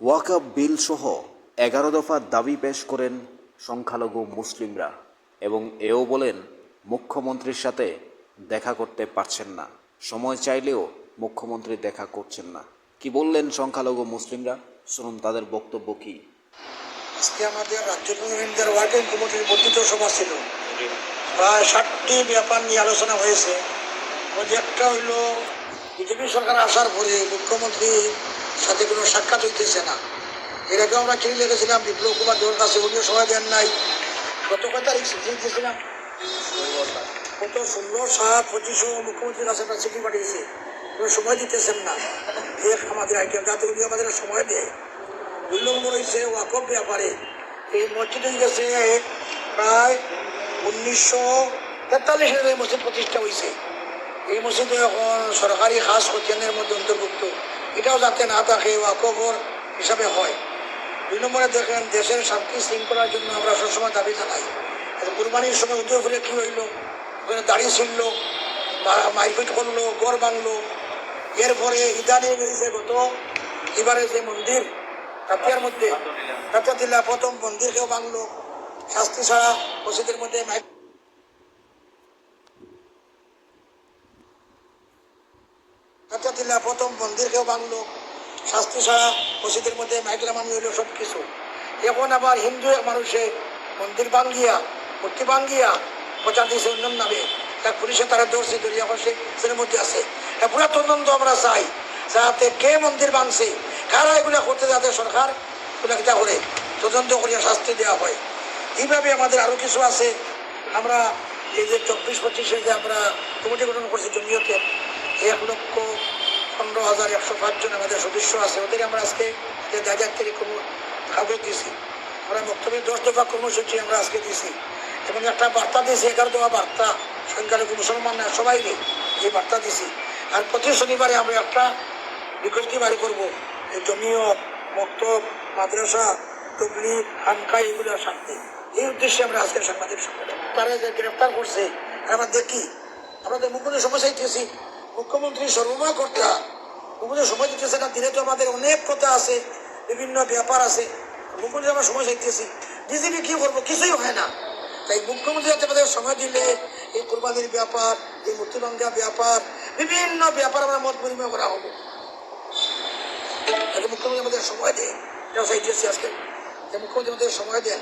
ওয়াকাব বিল সহ এগারো দফা দাবি পেশ করেন সংখ্যালঘু মুসলিমরা এবং এও বলেন, মুখ্যমন্ত্রীর সাথে দেখা করতে পারছেন না। সময় চাইলেও মুখ্যমন্ত্রী দেখা করছেন না। কি বললেন সংখ্যালঘু মুসলিমরা? শুনুন, তাদের বক্তব্য কি? আজকে আমাদের রাজ্য কমিটির ওয়ার্কিং কমিটির বর্ধিত সভা ছিল। প্রায় ষাটটি ব্যাপার নিয়ে আলোচনা হয়েছে। একটা হইল বিজেপি সরকার আসার পরে মুখ্যমন্ত্রীর সাথে কোনো সাক্ষাৎ হইতেছে না। এর আগে আমরা চিঠি লিখেছিলাম, বিপ্লব কুমার দেওয়ার কাছে উনিও সময় দেন নাই। গত কয় তারিখ দিয়েছিলাম গত ষোলো সাত পঁচিশও মুখ্যমন্ত্রীর কাছে একটা চিঠি পাঠিয়েছে। কোনো সময় দিতেছেন না। এক আমাদের আইটেম যাতে উনি আমাদের সময় দেয় দুই নম্বর হয়েছে ওয়াকফ ব্যাপারে। এই মসজিদ হয়ে গেছে প্রায় উনিশশো তেতাল্লিশ মসজিদ প্রতিষ্ঠা হয়েছে এই মসজিদ এখন সরকারি খাস হোটেলের মধ্যে অন্তর্ভুক্ত। এটাও যাতে না থাকে ওয়াকফর হিসাবে হয়। দুই নম্বরে দেখেন, দেশের শান্তি শৃঙ্খলার জন্য আমরা সবসময় দাবি জানাই। আর কুরবানির সময় উদয়পুরে কী হইল? ওখানে দাড়ি ছিললো মা- মারপিট করল গড় ভাঙলো। এরপরে ইদানিং হয়েছে গত এবারে যে মন্দির, কাতিয়ার মধ্যে কাতিয়া দিল্লা প্রথম মন্দিরকেও ভাঙলো। শাস্তি ছাড়া মসজিদের মধ্যে দিল্লা প্রথম মন্দিরকেও ভাঙলো শাস্তি ছাড়া মসজিদের মধ্যে মাইক লাগানো হইল সব কিছু এখন আবার হিন্দু এক মানুষে মন্দির ভাঙ্গিয়া, মূর্তি ভাঙ্গিয়া প্রচার দিয়েছে অন্য নামে তার পুলিশে তারা ধরছে দরিয়া পাশে সেটার মধ্যে আছে। পুরা তদন্ত আমরা চাই, যাতে কে মন্দির ভাঙছে, কারা এগুলা করতে যাতে সরকার এগুলা কিটা করে, তদন্ত করিয়া শাস্তি দেওয়া হয়। এইভাবে আমাদের আরও কিছু আছে। আমরা এই যে চব্বিশ পঁচিশে যে আমরা কমিটি গঠন করছি জমিয়তে এক লক্ষ পনেরো হাজার একশো পাঁচজন আমাদের সদস্য আছে। ওদের আমরা আজকে যে দায়িত্ব থেকে কাগজ দিয়েছি আমরা বক্তব্যের দশ দফা কর্মসূচি আমরা আজকে দিয়েছি এবং একটা বার্তা দিয়েছি, এগারো দফা বার্তা। সংখ্যালঘু মুসলমান না, সবাই নেই এই বার্তা দিয়েছি আর প্রতি শনিবারে আমরা একটা বিজ্ঞপ্তি বাড়ি করব। এই জমিয়ত মক্তব, মাদ্রাসা তবলি হানকা এগুলোর সাথে এই উদ্দেশ্যে আমরা আজকে সাংবাদিক সম্মেলন। তারা যে গ্রেফতার করছে আমরা দেখি আমরা তো মুখ্যমন্ত্রী সমস্যা দিতেছি মুখ্যমন্ত্রী সর্বময় কর্তা। মুখ্যমন্ত্রী সময় দিতেছে না, দিনে তো আমাদের অনেক কথা আছে, বিভিন্ন ব্যাপার আছে। মুখ্যমন্ত্রী আমরা সময় চাইতেছি। বিজেপি কি করব? কিছুই হয় না। তাই মুখ্যমন্ত্রী যাতে আমাদের সময় দিলে, এই কোরবানির ব্যাপার, এই মূর্তিভঙ্গা ব্যাপার, বিভিন্ন ব্যাপার আমরা মত বিনিময় করা হব। মুখ্যমন্ত্রী আমাদের সময় দেয় এটা চাইতেছি আজকে। মুখ্যমন্ত্রী আমাদের সময় দেন।